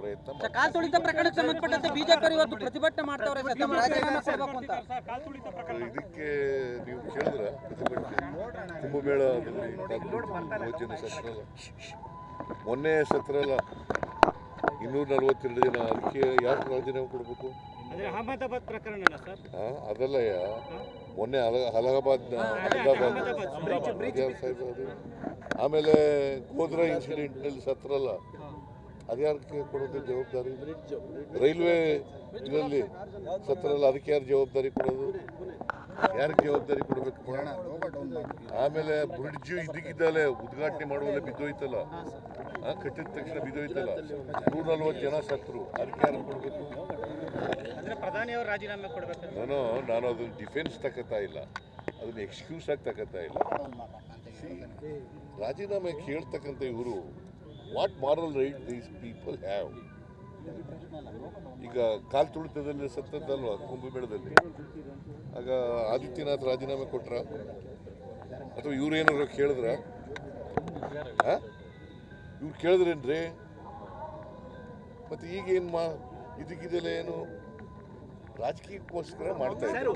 ಪ್ರಯತ್ನ ಸರ್, ಮಾಡ್ತೀವಿ. ಕಾಲ್ ತುಳಿತ ಪ್ರಕರಣಕ್ಕೆ ಸಂಬಂಧಪಟ್ಟಂತೆ ಬಿಜೆಪಿ ಇವತ್ತು ಪ್ರತಿಭಟನೆ ಮಾಡ್ತಾವ್ರೆ ಇದಕ್ಕೆ ನೀವು ಕೇಳಿದ್ರ ಪ್ರತಿಭಟನೆ. ಕುಂಭಮೇಳ ಮೂವತ್ತನೇ ಸತ್ರ ಅಲ್ಲ ಮೊನ್ನೆ ಸತ್ರ ಅಲ್ಲ ಇನ್ನೂರ ನಲ್ವತ್ತೆರಡು ಜನ ಅದಕ್ಕೆ ಯಾರು ರಾಜೀನಾಮೆ ಕೊಡಬೇಕು? ಅಂದ್ರೆ ಅಹಮದಾಬಾದ್ ಪ್ರಕರಣ ಅದಲ್ಲಯ್ಯ ಮೊನ್ನೆ ಅಲ ಅಲಹಾಬಾದ್ನ ಅಹಮದಾಬಾದ್ ಆಮೇಲೆ ಗೋಧ್ರಾ ಇನ್ಸಿಡೆಂಟ್ನಲ್ಲಿ ಸತ್ರಲ್ಲ ಅದ್ಯಾರಕ್ಕೆ ಕೊಡೋದು ಜವಾಬ್ದಾರಿ. ರೈಲ್ವೆ ಇದರಲ್ಲಿ ಸತ್ರಲ್ಲ ಅದಕ್ಕೆ ಯಾರು ಜವಾಬ್ದಾರಿ ಕೊಡೋದು? ಯಾರಿಗೆ ಜವಾಬ್ದಾರಿ ಕೊಡಬೇಕು? ಆಮೇಲೆ ಬ್ರಿಡ್ಜ್ ಇದಕ್ಕಿದ್ದಲ್ಲೇ ಉದ್ಘಾಟನೆ ಮಾಡುವಲ್ಲೇ ಬಿದ್ದೋಯ್ತಲ್ಲ? ಆ, ಕಟ್ಟಿದ ತಕ್ಷಣ ಬಿದ್ದೋಯ್ತಲ್ಲ? ನೂರ ನಲ್ವತ್ತು ಜನ ಸತ್ರು ಅದಕ್ಕೆ ಯಾರು ಕೊಡಬೇಕು? ಅಂದ್ರೆ ಪ್ರಧಾನಿ ಅವರು ರಾಜೀನಾಮೆ ಕೊಡ್ಬೇಕು ನಾನು ನಾನು ಅದನ್ನು ಡಿಫೆನ್ಸ್ ತಗೋತಾ ಇಲ್ಲ. ಅದನ್ನ ಎಕ್ಸ್ಕ್ಯೂಸ್ ಆಗಿ ತಗೋತಾ ಇಲ್ಲ. ರಾಜೀನಾಮೆ ಕೇಳ್ತಕ್ಕಂಥ ಇವರು what moral right these people have ಈಗ ಕಾಲ್ ತುಳಿತದಲ್ಲಿ ಸತ್ತದ್ದಲ್ವಾ? ಕುಂಭಮೇಳದಲ್ಲಿ ಆಗ ಆದಿತ್ಯನಾಥ್ ರಾಜೀನಾಮೆ ಕೊಟ್ರ? ಅಥವಾ ಇವ್ರೇನಾದ್ರು ಕೇಳಿದ್ರ? ಇವ್ರು ಕೇಳಿದ್ರೇನ್ರಿ? ಮತ್ತೆ ಈಗೇನು ಮಾ ಇದಕ್ಕಿದೆಲ್ಲ ಏನು? ರಾಜಕೀಯಕ್ಕೋಸ್ಕರ ಮಾಡ್ತಾ ಇದ್ದಾರೆ